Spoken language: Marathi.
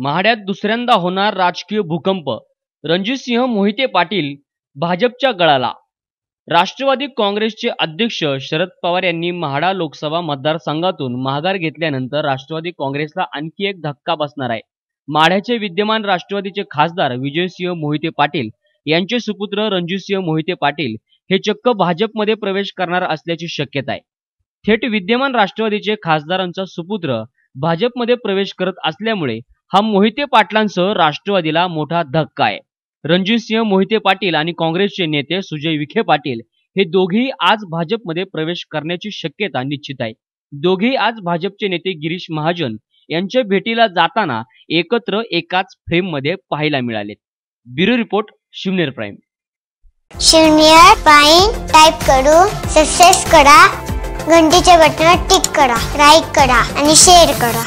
महाड्यात दुसऱ्यांदा होणार राजकीय भूकंप. रणजितसिंह मोहिते पाटील भाजपच्या गळाला. राष्ट्रवादी काँग्रेसचे अध्यक्ष शरद पवार यांनी महाडा लोकसभा मतदारसंघातून माघार घेतल्यानंतर राष्ट्रवादी काँग्रेसला आणखी एक धक्का बसणार आहे. माढ्याचे विद्यमान राष्ट्रवादीचे खासदार विजयसिंह मोहिते पाटील यांचे सुपुत्र रणजितसिंह मोहिते पाटील हे चक्क भाजपमध्ये प्रवेश करणार असल्याची शक्यता आहे. थेट विद्यमान राष्ट्रवादीचे खासदारांचा सुपुत्र भाजपमध्ये प्रवेश करत असल्यामुळे हा मोहिते पाटलांसह राष्ट्रवादीला मोठा धक्का आहे. रणजितसिंह मोहिते पाटील आणि काँग्रेसचे नेते सुजय विखे पाटील हे दोघेही आज भाजपमध्ये प्रवेश करण्याची शक्यता निश्चित आहे. दोघेही आज भाजपचे नेते गिरीश महाजन यांच्या भेटीला जाताना एकत्र एकाच फ्रेममध्ये पाहायला मिळाले ब्युरो रिपोर्ट शिवनेर प्राईम. शून्य पाईन टाईप करू सक्सेस करा घंटीच्या बटनावर टिक करा लाईक करा आणि शेअर करा.